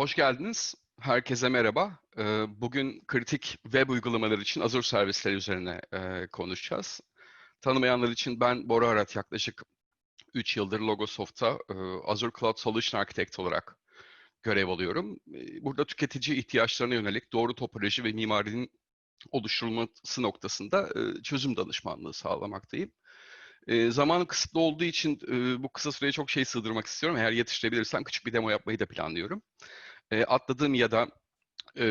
Hoş geldiniz. Herkese merhaba. Ee, Bugün kritik web uygulamaları için Azure servisleri üzerine e, konuşacağız. Tanımayanlar için ben Bora Arat yaklaşık 3 yıldır Logosoft'ta e, Azure Cloud Solution Architect olarak görev alıyorum. E, Burada tüketici ihtiyaçlarına yönelik doğru topoloji ve mimarinin oluşturulması noktasında çözüm danışmanlığı sağlamaktayım. E, zamanım kısıtlı olduğu için bu kısa süreye çok şey sığdırmak istiyorum. Eğer yetiştirebilirsem küçük bir demo yapmayı da planlıyorum. E, atladığım ya da e,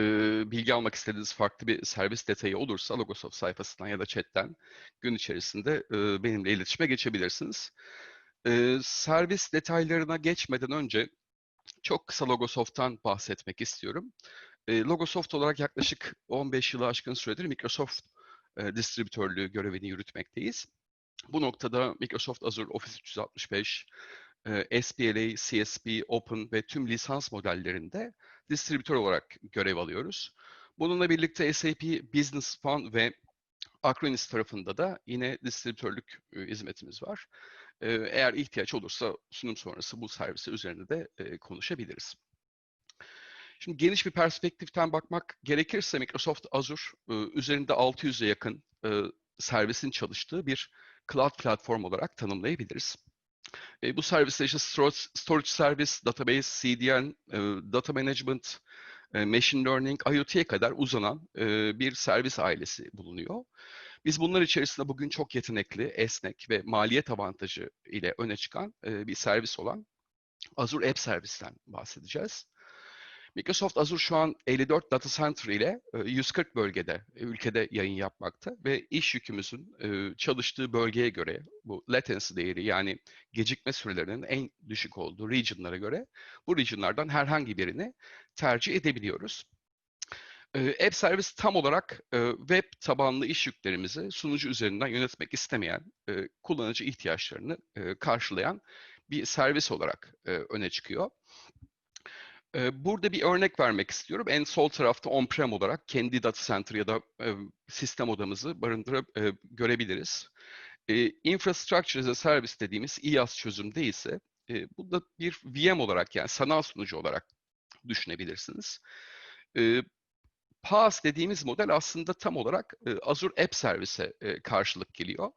bilgi almak istediğiniz farklı bir servis detayı olursa Logosoft sayfasından ya da chatten gün içerisinde e, benimle iletişime geçebilirsiniz. E, servis detaylarına geçmeden önce çok kısa Logosoft'tan bahsetmek istiyorum. E, Logosoft olarak yaklaşık 15 yılı aşkın süredir Microsoft e, distribütörlüğü görevini yürütmekteyiz. Bu noktada Microsoft Azure Office 365, e, SPLA, CSP, Open ve tüm lisans modellerinde distribütör olarak görev alıyoruz. Bununla birlikte SAP Business Fund ve Acronis tarafında da yine distribütörlük e, hizmetimiz var. E, eğer ihtiyaç olursa sunum sonrası bu servisi üzerinde de e, konuşabiliriz. Şimdi geniş bir perspektiften bakmak gerekirse Microsoft Azure e, üzerinde 600'e yakın e, servisin çalıştığı bir cloud platform olarak tanımlayabiliriz. E, bu servisler işte storage, service, database, CDN, e, data management, e, machine learning, IoT'ye kadar uzanan e, bir servis ailesi bulunuyor. Biz bunlar içerisinde bugün çok yetenekli, esnek ve maliyet avantajı ile öne çıkan e, bir servis olan Azure App Service'ten bahsedeceğiz. Microsoft Azure şu an 54 data center ile 140 e, bölgede, e, ülkede yayın yapmakta ve iş yükümüzün e, çalıştığı bölgeye göre bu latency değeri yani gecikme sürelerinin en düşük olduğu regionlara göre bu regionlardan herhangi birini tercih edebiliyoruz. App Service tam olarak web tabanlı iş yüklerimizi sunucu üzerinden yönetmek istemeyen kullanıcı ihtiyaçlarını karşılayan bir servis olarak öne çıkıyor. Burada bir örnek vermek istiyorum. En sol tarafta on-prem olarak kendi data center ya da sistem odamızı barındırıp görebiliriz. Infrastructure as a Service dediğimiz IaaS çözümde ise bu da bir VM olarak yani sanal sunucu olarak düşünebilirsiniz. PaaS dediğimiz model aslında tam olarak Azure App Service'e karşılık geliyor.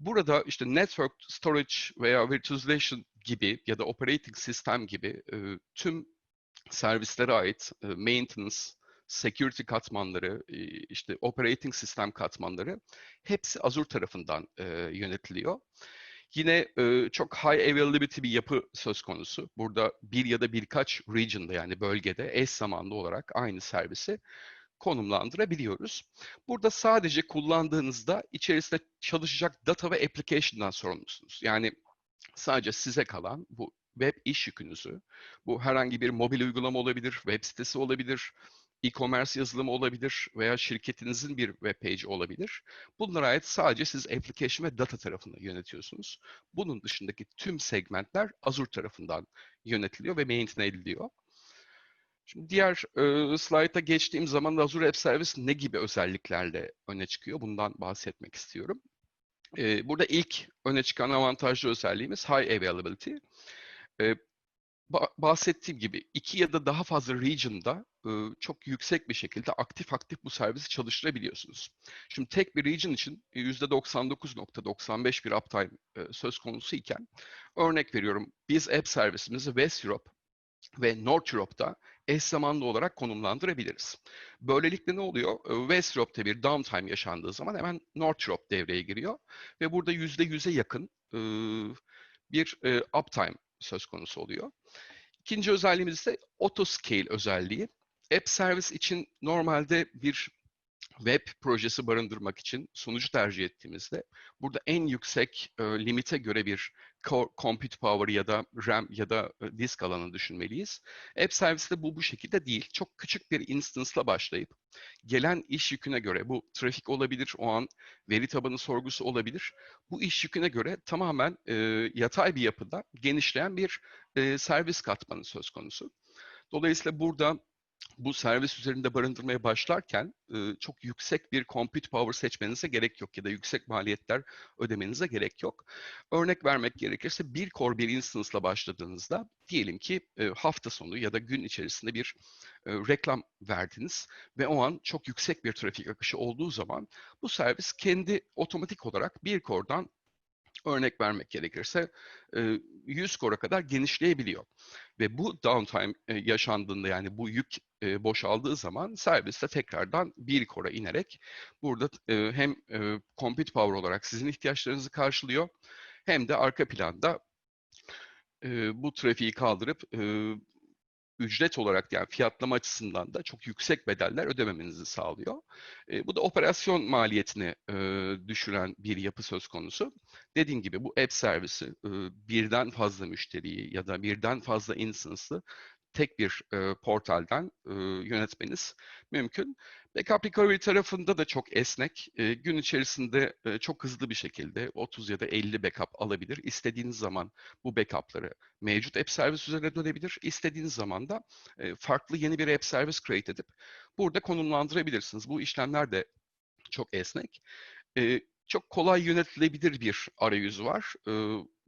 Burada işte network, storage veya virtualization gibi ya da operating system gibi tüm servislere ait e, maintenance, security katmanları, işte operating sistem katmanları hepsi Azure tarafından e, yönetiliyor. Yine e, çok high availability bir yapı söz konusu. Burada bir ya da birkaç region'da yani bölgede eş zamanlı olarak aynı servisi konumlandırabiliyoruz. Burada sadece kullandığınızda içerisinde çalışacak data ve application'dan sorumlusunuz. Yani sadece size kalan bu web iş yükünüzü, bu herhangi bir mobil uygulama olabilir, web sitesi olabilir, e-commerce yazılımı olabilir veya şirketinizin bir web page olabilir. Bunlara ait sadece siz application ve data tarafını yönetiyorsunuz. Bunun dışındaki tüm segmentler Azure tarafından yönetiliyor ve maintain ediliyor. Şimdi diğer e, slayta geçtiğim zaman Azure App Service ne gibi özelliklerle öne çıkıyor? Bundan bahsetmek istiyorum. E, burada ilk öne çıkan avantajlı özelliğimiz High Availability. E, bahsettiğim gibi iki ya da daha fazla region'da e, çok yüksek bir şekilde aktif aktif bu servisi çalıştırabiliyorsunuz. Şimdi tek bir region için %99.95 bir uptime e, söz konusu iken örnek veriyorum biz app servisimizi West Europe ve North Europe'da eş zamanlı olarak konumlandırabiliriz. Böylelikle ne oluyor? West Europe'da bir downtime yaşandığı zaman hemen North Europe devreye giriyor ve burada %100'e yakın bir uptime söz konusu oluyor. İkinci özelliğimiz ise autoscale özelliği. App Service için normalde bir web projesi barındırmak için sunucu tercih ettiğimizde burada en yüksek e, limite göre bir compute power ya da RAM ya da e, disk alanı düşünmeliyiz. App Service'de bu bu şekilde değil. Çok küçük bir instance'la başlayıp gelen iş yüküne göre bu trafik olabilir, o an veri tabanı sorgusu olabilir. Bu iş yüküne göre tamamen e, yatay bir yapıda genişleyen bir e, servis katmanı söz konusu. Dolayısıyla burada bu servis üzerinde barındırmaya başlarken e, çok yüksek bir compute power seçmenize gerek yok ya da yüksek maliyetler ödemenize gerek yok. Örnek vermek gerekirse bir core bir instance'la başladığınızda diyelim ki e, hafta sonu ya da gün içerisinde bir e, reklam verdiniz ve o an çok yüksek bir trafik akışı olduğu zaman bu servis kendi otomatik olarak bir core'dan örnek vermek gerekirse 100 kora kadar genişleyebiliyor. Ve bu downtime yaşandığında yani bu yük boşaldığı zaman servis de tekrardan bir kora inerek burada hem compute power olarak sizin ihtiyaçlarınızı karşılıyor hem de arka planda bu trafiği kaldırıp ücret olarak yani fiyatlama açısından da çok yüksek bedeller ödememenizi sağlıyor. E, bu da operasyon maliyetini e, düşüren bir yapı söz konusu. Dediğim gibi bu app servisi e, birden fazla müşteriyi ya da birden fazla instance'ı tek bir e, portalden e, yönetmeniz mümkün. Backup recovery tarafında da çok esnek. E, gün içerisinde e, çok hızlı bir şekilde 30 ya da 50 backup alabilir. İstediğiniz zaman bu backup'ları mevcut app servis üzerine dönebilir. İstediğiniz zaman da e, farklı yeni bir app servis create edip burada konumlandırabilirsiniz. Bu işlemler de çok esnek. E, çok kolay yönetilebilir bir arayüzü var. E,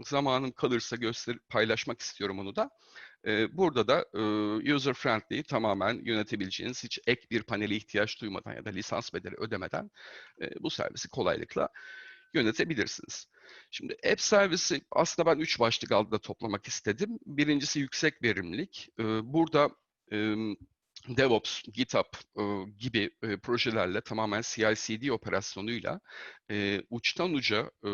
zamanım kalırsa gösterip paylaşmak istiyorum onu da. Burada da user friendly tamamen yönetebileceğiniz hiç ek bir panele ihtiyaç duymadan ya da lisans bedeli ödemeden bu servisi kolaylıkla yönetebilirsiniz. Şimdi app servisi aslında ben üç başlık altında toplamak istedim. Birincisi yüksek verimlilik. Burada DevOps, GitHub e, gibi e, projelerle tamamen CI/CD operasyonuyla e, uçtan uca e,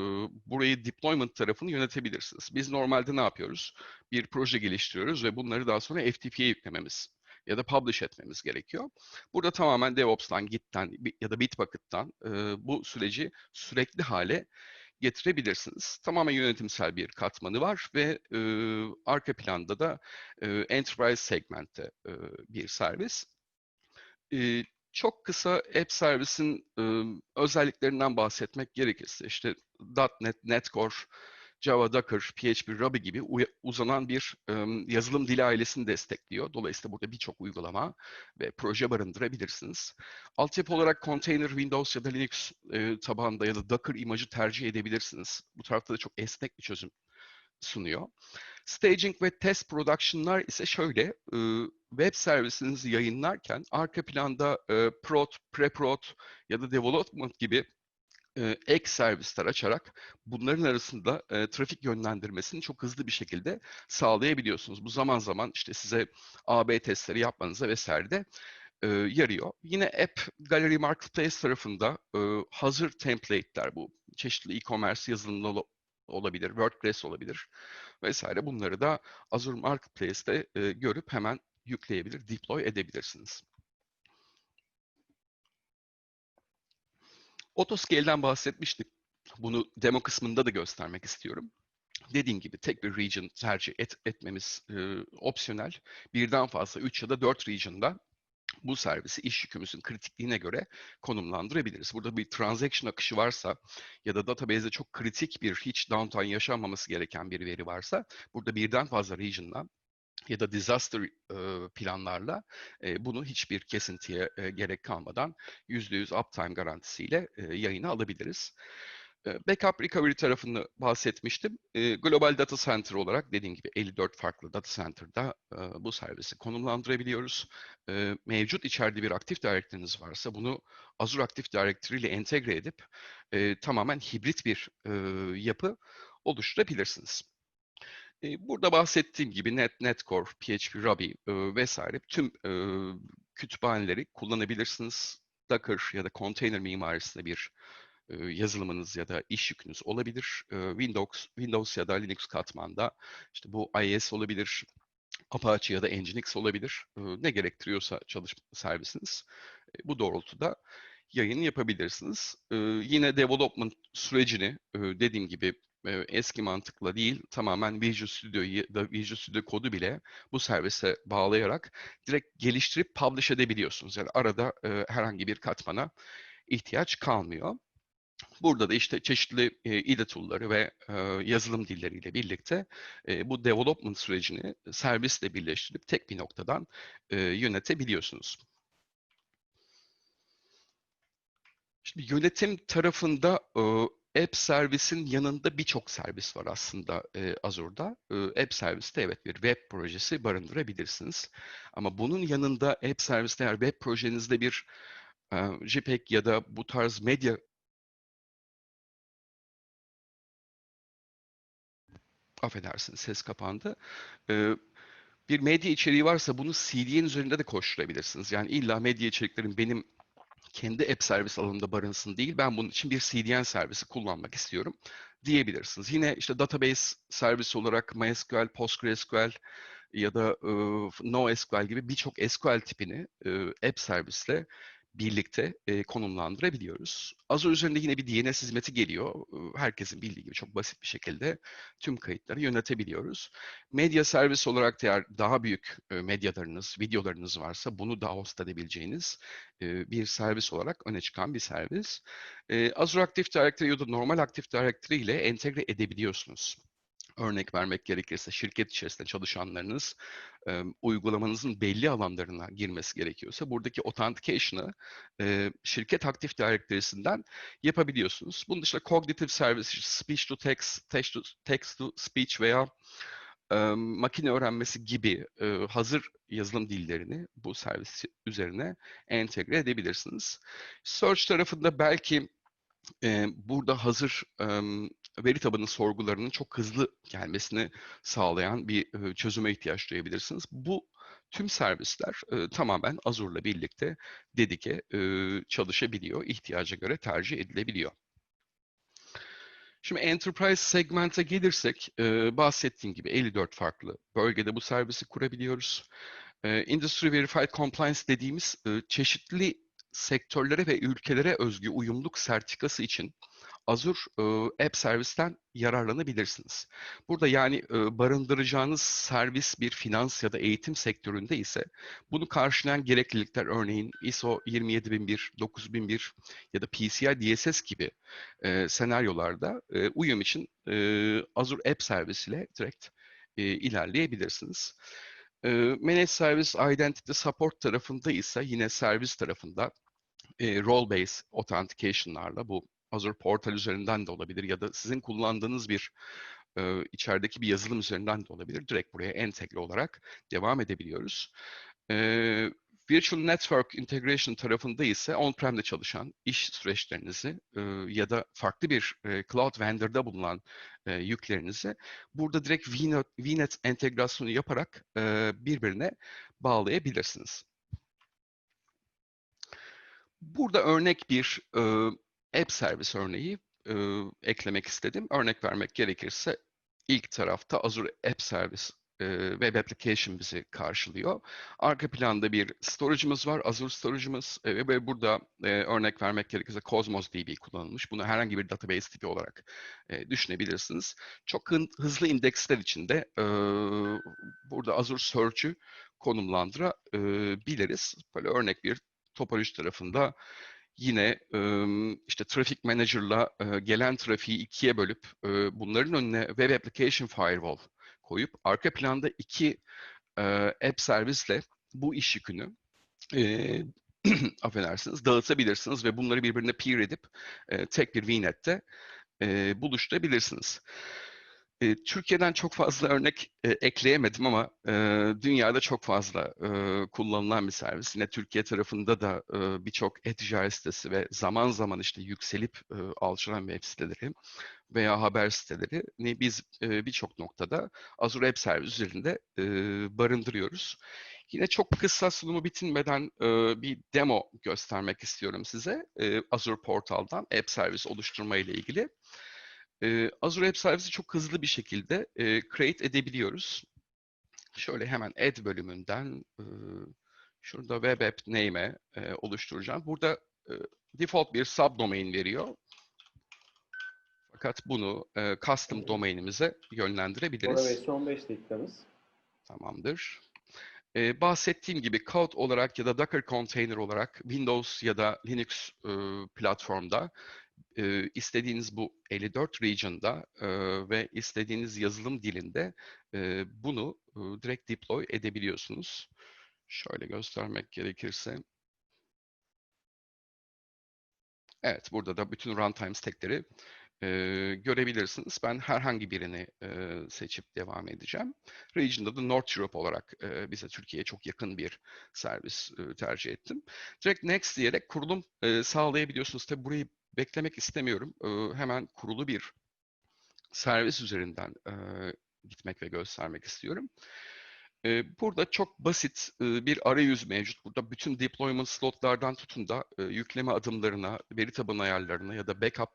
burayı deployment tarafını yönetebilirsiniz. Biz normalde ne yapıyoruz? Bir proje geliştiriyoruz ve bunları daha sonra FTP'ye yüklememiz ya da publish etmemiz gerekiyor. Burada tamamen DevOps'tan, Git'ten ya da Bitbucket'tan e, bu süreci sürekli hale getirebilirsiniz. Tamamen yönetimsel bir katmanı var ve e, arka planda da e, enterprise segmentte e, bir servis. E, çok kısa app servisin e, özelliklerinden bahsetmek gerekirse işte .NET, NetCore, Java, Docker, PHP, Ruby gibi uzanan bir yazılım dili ailesini destekliyor. Dolayısıyla burada birçok uygulama ve proje barındırabilirsiniz. Altyapı olarak container, Windows ya da Linux e, tabanında ya da Docker imajı tercih edebilirsiniz. Bu tarafta da çok esnek bir çözüm sunuyor. Staging ve test production'lar ise şöyle, e, web servisinizi yayınlarken arka planda e, prod, pre-prod ya da development gibi e, ek servisler açarak bunların arasında e, trafik yönlendirmesini çok hızlı bir şekilde sağlayabiliyorsunuz. Bu zaman zaman işte size AB testleri yapmanıza vesaire de e, yarıyor. Yine App Gallery Marketplace tarafında e, hazır template'ler bu. Çeşitli e-commerce yazılımları olabilir, WordPress olabilir vesaire. Bunları da Azure Marketplace'te e, görüp hemen yükleyebilir, deploy edebilirsiniz. Autoscale'den bahsetmiştik. Bunu demo kısmında da göstermek istiyorum. Dediğim gibi tek bir region tercih et, etmemiz e, opsiyonel. Birden fazla 3 ya da 4 region'da bu servisi iş yükümüzün kritikliğine göre konumlandırabiliriz. Burada bir transaction akışı varsa ya da database'de çok kritik bir hiç downtime yaşanmaması gereken bir veri varsa burada birden fazla region'la ya da disaster e, planlarla e, bunu hiçbir kesintiye e, gerek kalmadan %100 uptime garantisiyle e, yayına alabiliriz. E, backup recovery tarafını bahsetmiştim. E, Global Data Center olarak dediğim gibi 54 farklı data center'da e, bu servisi konumlandırabiliyoruz. E, mevcut içeride bir Active Directory'niz varsa bunu Azure Active Directory ile entegre edip e, tamamen hibrit bir e, yapı oluşturabilirsiniz. Burada bahsettiğim gibi Net, Netcore, PHP, Ruby vesaire tüm kütüphaneleri kullanabilirsiniz. Docker ya da container mimarisinde bir yazılımınız ya da iş yükünüz olabilir. Windows, Windows ya da Linux katmanda işte bu IIS olabilir, Apache ya da Nginx olabilir. Ne gerektiriyorsa çalışma servisiniz. Bu doğrultuda yayın yapabilirsiniz. Yine development sürecini dediğim gibi eski mantıkla değil tamamen Visual Studio'yu da Visual Studio kodu bile bu servise bağlayarak direkt geliştirip publish edebiliyorsunuz. Yani arada e, herhangi bir katmana ihtiyaç kalmıyor. Burada da işte çeşitli e, IDE tool'ları ve e, yazılım dilleriyle birlikte e, bu development sürecini servisle birleştirip tek bir noktadan e, yönetebiliyorsunuz. Şimdi yönetim tarafında e, app servisin yanında birçok servis var aslında e, Azure'da. E, app serviste evet bir web projesi barındırabilirsiniz. Ama bunun yanında app serviste eğer web projenizde bir e, JPEG ya da bu tarz medya affedersiniz ses kapandı. Ee, bir medya içeriği varsa bunu CDN üzerinde de koşturabilirsiniz. Yani illa medya içeriklerin benim kendi app servis alanında barınsın değil, ben bunun için bir CDN servisi kullanmak istiyorum diyebilirsiniz. Yine işte database servisi olarak MySQL, PostgreSQL ya da e, NoSQL gibi birçok SQL tipini e, app servisle birlikte e, konumlandırabiliyoruz. Azure üzerinde yine bir DNS hizmeti geliyor. Herkesin bildiği gibi çok basit bir şekilde tüm kayıtları yönetebiliyoruz. Medya servis olarak da eğer daha büyük medyalarınız, videolarınız varsa bunu da host edebileceğiniz e, bir servis olarak öne çıkan bir servis. E, Azure Active Directory ya da normal Active Directory ile entegre edebiliyorsunuz. Örnek vermek gerekirse şirket içerisinde çalışanlarınız e, uygulamanızın belli alanlarına girmesi gerekiyorsa buradaki authentication'ı e, şirket aktif direktörisinden yapabiliyorsunuz. Bunun dışında cognitive service, speech to text, text to, text to speech veya e, makine öğrenmesi gibi e, hazır yazılım dillerini bu servis üzerine entegre edebilirsiniz. Search tarafında belki e, burada hazır e, veri tabanı sorgularının çok hızlı gelmesini sağlayan bir e, çözüme ihtiyaç duyabilirsiniz. Bu tüm servisler e, tamamen Azure'la birlikte dedike e, çalışabiliyor, ihtiyaca göre tercih edilebiliyor. Şimdi Enterprise segmente gelirsek, e, bahsettiğim gibi 54 farklı bölgede bu servisi kurabiliyoruz. E, Industry Verified Compliance dediğimiz e, çeşitli sektörlere ve ülkelere özgü uyumluluk sertifikası için Azure e, App Servisten yararlanabilirsiniz. Burada yani e, barındıracağınız servis bir finans ya da eğitim sektöründe ise bunu karşılayan gereklilikler örneğin ISO 27001, 9001 ya da PCI DSS gibi e, senaryolarda uyum için e, Azure App Servisi ile direkt ilerleyebilirsiniz. Managed Service Identity Support tarafında ise yine servis tarafında e, role-based authentication'larla bu Azure Portal üzerinden de olabilir ya da sizin kullandığınız bir e, içerideki bir yazılım üzerinden de olabilir. Direkt buraya entegre olarak devam edebiliyoruz. E, Virtual Network Integration tarafında ise on-prem'de çalışan iş süreçlerinizi e, ya da farklı bir e, cloud vendor'da bulunan e, yüklerinizi burada direkt VNet, VNet entegrasyonu yaparak e, birbirine bağlayabilirsiniz. Burada örnek bir e, app servis örneği e, eklemek istedim. Örnek vermek gerekirse ilk tarafta Azure App Service e, Web Application bizi karşılıyor. Arka planda bir storage'ımız var, Azure storage'ımız e, ve burada e, örnek vermek gerekirse Cosmos DB kullanılmış. Bunu herhangi bir database tipi olarak e, düşünebilirsiniz. Çok hızlı indeksler içinde e, burada Azure Search'ü konumlandırabiliriz. Böyle örnek bir topoloji tarafında yine işte Traffic Manager'la gelen trafiği ikiye bölüp bunların önüne Web Application Firewall koyup arka planda iki app servisle bu iş yükünü affedersiniz dağıtabilirsiniz ve bunları birbirine peer edip tek bir VNet'te buluşturabilirsiniz. Türkiye'den çok fazla örnek e, ekleyemedim ama e, dünyada çok fazla e, kullanılan bir servis. Yine Türkiye tarafında da e, birçok e-ticaret sitesi ve zaman zaman işte yükselip e, alçalan web siteleri veya haber siteleri biz e, birçok noktada Azure App Service üzerinde e, barındırıyoruz. Yine çok kısa sunumu bitinmeden e, bir demo göstermek istiyorum size e, Azure Portal'dan App Service oluşturma ile ilgili. Ee, Azure App Service'i çok hızlı bir şekilde e, create edebiliyoruz. Şöyle hemen add bölümünden e, şurada web app name'e e, oluşturacağım. Burada e, default bir subdomain veriyor. Fakat bunu e, custom domainimize yönlendirebiliriz. Bora Bey son 5 dakikamız. Tamamdır. Ee, bahsettiğim gibi cloud olarak ya da Docker container olarak Windows ya da Linux e, platformda e, istediğiniz bu 54 region'da e, ve istediğiniz yazılım dilinde e, bunu e, direkt deploy edebiliyorsunuz. Şöyle göstermek gerekirse. Evet, burada da bütün runtime stack'leri e, görebilirsiniz. Ben herhangi birini e, seçip devam edeceğim. Region'da da North Europe olarak e, bize Türkiye'ye çok yakın bir servis e, tercih ettim. Direkt Next diyerek kurulum e, sağlayabiliyorsunuz. Tabi burayı beklemek istemiyorum. E, hemen kurulu bir servis üzerinden e, gitmek ve göstermek istiyorum. E, burada çok basit e, bir arayüz mevcut. Burada bütün deployment slotlardan tutun da e, yükleme adımlarına, veri tabanı ayarlarına ya da backup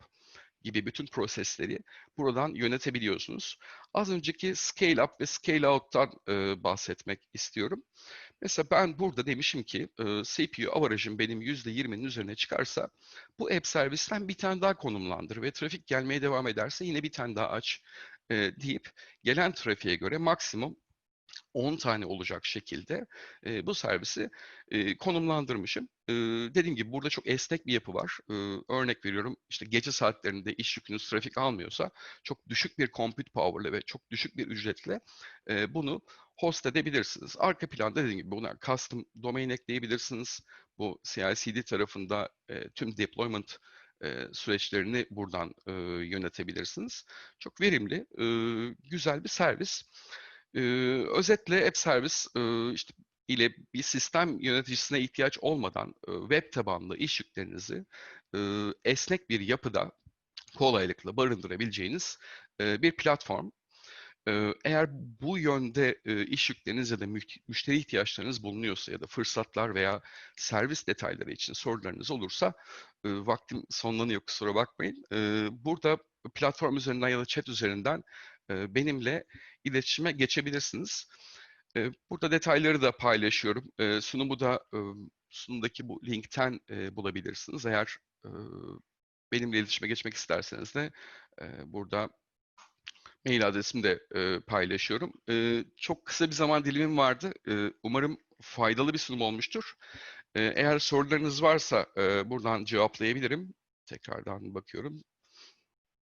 gibi bütün prosesleri buradan yönetebiliyorsunuz. Az önceki scale up ve scale out'tan e, bahsetmek istiyorum. Mesela ben burada demişim ki e, CPU average'ım benim %20'nin üzerine çıkarsa bu app servisten bir tane daha konumlandır ve trafik gelmeye devam ederse yine bir tane daha aç e, deyip gelen trafiğe göre maksimum 10 tane olacak şekilde e, bu servisi e, konumlandırmışım. E, dediğim gibi burada çok esnek bir yapı var. E, örnek veriyorum işte gece saatlerinde iş yükünüz trafik almıyorsa çok düşük bir compute power'la ve çok düşük bir ücretle e, bunu host edebilirsiniz. Arka planda dediğim gibi buna custom domain ekleyebilirsiniz. Bu CI/CD tarafında e, tüm deployment e, süreçlerini buradan e, yönetebilirsiniz. Çok verimli, e, güzel bir servis. Ee, özetle App Service e, işte ile bir sistem yöneticisine ihtiyaç olmadan e, web tabanlı iş yüklerinizi e, esnek bir yapıda kolaylıkla barındırabileceğiniz e, bir platform. Eğer bu yönde iş yükleriniz ya da mü- müşteri ihtiyaçlarınız bulunuyorsa ya da fırsatlar veya servis detayları için sorularınız olursa vaktim sonlanıyor kusura bakmayın. Burada platform üzerinden ya da chat üzerinden benimle iletişime geçebilirsiniz. Burada detayları da paylaşıyorum. Sunumu da sunumdaki bu linkten bulabilirsiniz. Eğer benimle iletişime geçmek isterseniz de burada mail adresimi de e, paylaşıyorum. E, Çok kısa bir zaman dilimim vardı. E, Umarım faydalı bir sunum olmuştur. E, Eğer sorularınız varsa e, buradan cevaplayabilirim. Tekrardan bakıyorum.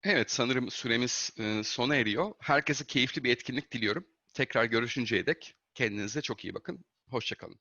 Evet, sanırım süremiz e, sona eriyor. Herkese keyifli bir etkinlik diliyorum. Tekrar görüşünceye dek kendinize çok iyi bakın. Hoşça kalın.